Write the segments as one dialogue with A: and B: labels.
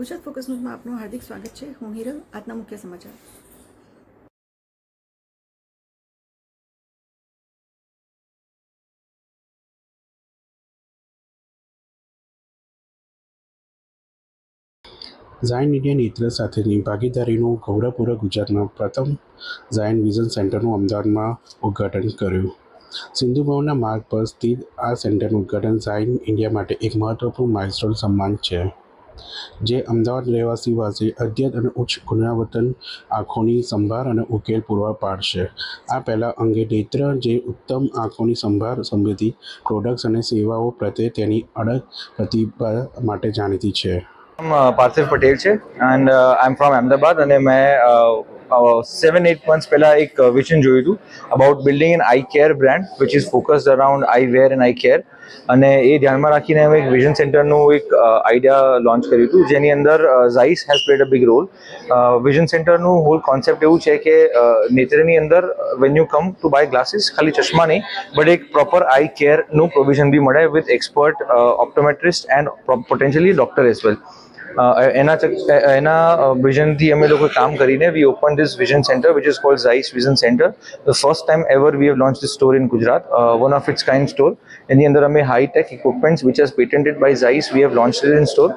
A: Gujarat focus ન્યૂઝમાં આપનું હાર્દિક સ્વાગત છે. હું હિરલ, આજના મુખ્ય સમાચાર.
B: ઝાયન ઇન્ડિયા નેત્ર સાથેની ભાગીદારીનું ગૌરવપૂર્વક ગુજરાતના પ્રથમ ઝાયન વિઝન સેન્ટરનું અમદાવાદમાં ઉદ્ઘાટન કર્યું. સિંધુ ભવનના માર્ગ પર સ્થિત આ સેન્ટરનું ઉદ્ઘાટન ઝાયન ઇન્ડિયા માટે એક મહત્વપૂર્ણ માઇલસ્ટોન સન્માન છે. જે અમદાવાદ રહેવાસી વાસી અદ્યત અને ઉચ્ચ ગુણવત્તન આંખોની સંભાળ અને ઉકેલ પૂરવા પાડશે. આ પહેલાં અંગે નેત્ર જે ઉત્તમ આંખોની સંભાળ સંબંધી પ્રોડક્ટ્સ અને સેવાઓ પ્રત્યે તેની અડગ પ્રતિભા માટે જાણીતી છે.
C: પાર્થિવ પટેલ છે and I am from Ahmedabad અને મેં સેવન એટ મંથ્સ પહેલાં એક વિઝન જોયું હતું about building an eye care brand which is focused around eyewear and eye care અને એ ધ્યાનમાં રાખીને અમે એક વિઝન સેન્ટરનું એક આઈડિયા લોન્ચ કર્યું હતું, જેની અંદર Zeiss has played a big role vision સેન્ટરનું હોલ કોન્સેપ્ટ એવું છે કે નેત્રની અંદર when you come to buy glasses ખાલી ચશ્મા નહીં બટ એક પ્રોપર આઈ કેરનું પ્રોવિઝન બી મળે with expert optometrist and potentially doctor as well એના એના વિઝનથી અમે લોકો કામ કરીને we open this vision centre which is called Zeiss Vision Centre the first time ever we have launch this store in Gujarat one of its kind store એની અંદર અમે hitech equipments which are patented by Zeiss we have launch in store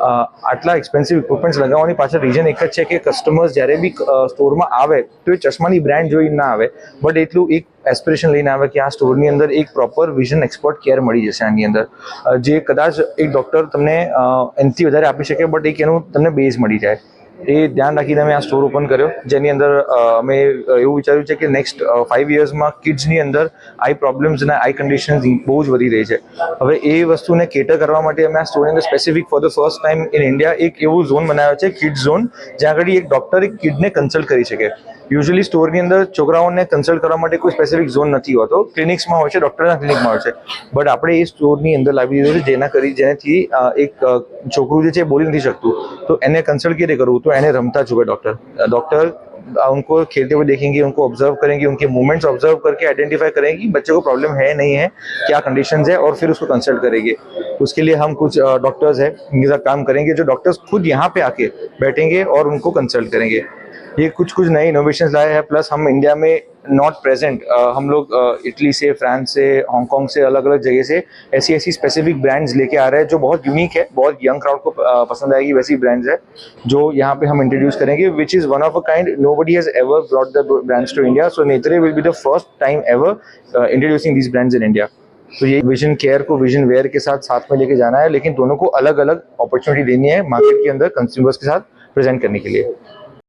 C: આટલા expensive equipments લગાવવાની પાછળ reason એક જ છે કે customers જ્યારે બી સ્ટોરમાં આવે, તો એ ચશ્માની બ્રાન્ડ જોઈને ના આવે. બટ એટલું એક એસ્પિરેશન લઈને આવે કે આ સ્ટોરની અંદર એક પ્રોપર વિઝન એક્સપર્ટ કેર મળી જશે આની અંદર. જે કદાચ એક ડૉક્ટર તમને એનથી વધારે આપી શકે બટ એક એનું તમને બેઝ મળી જાય. એ ધ્યાન રાખીને અમે આ સ્ટોર ઓપન કર્યો. જેની અંદર અમે એવું વિચાર્યું છે કે નેક્સ્ટ ફાઇવ યર્સમાં કિડ્સની અંદર આઈ પ્રોબ્લેમ્સ અને આઈ કન્ડિશન્સ બહુ જ વધી રહી છે. હવે એ વસ્તુને કેટર કરવા માટે અમે આ સ્ટોરની અંદર specific for the first time in India એક એવું ઝોન બનાવ્યો છે કિડ ઝોન જ્યાં આગળ એક ડૉક્ટર એક કિડને કન્સલ્ટ કરી શકે. યુઝલી સ્ટોરની અંદર છોકરાઓને કન્સલ્ટ કરવા માટે કોઈ સ્પેસિફિક ઝોન નથી હોતો. ક્લિનિક્સમાં હોય છે ડૉક્ટરના ક્લિનિકમાં હોય છે. બટ આપણે એ સ્ટોરની અંદર લાવી દીધું છે, જેના કરી, જેનાથી એક છોકરું જે છે બોલી નથી શકતું. તો એને કન્સલ્ટ કઈ રીતે કરવું? તો એને રમતા જુએ डॉक्टर डॉक्टर उनको खेलते हुए देखेंगे उनको ऑब्जर्व करेंगे उनके मूवमेंट्स ऑब्जर्व करके आइडेंटिफाई करेंगे कि बच्चे को प्रॉब्लम है नहीं है क्या कंडीशन है और फिर उसको कंसल्ट करेंगे उसके लिए हम कुछ डॉक्टर्स हैं इनके साथ काम करेंगे जो डॉक्टर्स खुद यहाँ पे आके बैठेंगे और उनको कंसल्ट करेंगे ये कुछ कुछ नए इनोवेशंस लाए हैं प्लस हम इंडिया में नॉट प्रेजेंट हम लोग इटली से फ्रांस से हांगकांग से अलग अलग जगह से ऐसी ऐसी स्पेसिफिक ब्रांड्स लेके आ रहे हैं जो बहुत यूनिक है, बहुत यंग क्राउड को पसंद आएगी वैसी ब्रांड्स है, जो यहाँ पे हम इंट्रोड्यूस करेंगे which is one of a kind nobody has ever brought the brands to India so Netre will be the first time ever introducing these brands in India तो ये विजन केयर को vision wear के साथ साथ में लेके जाना है, लेकिन दोनों को अलग अलग अपॉर्चुनिटी देनी है मार्केट के अंदर कंज्यूमर्स के साथ प्रेजेंट करने के लिए।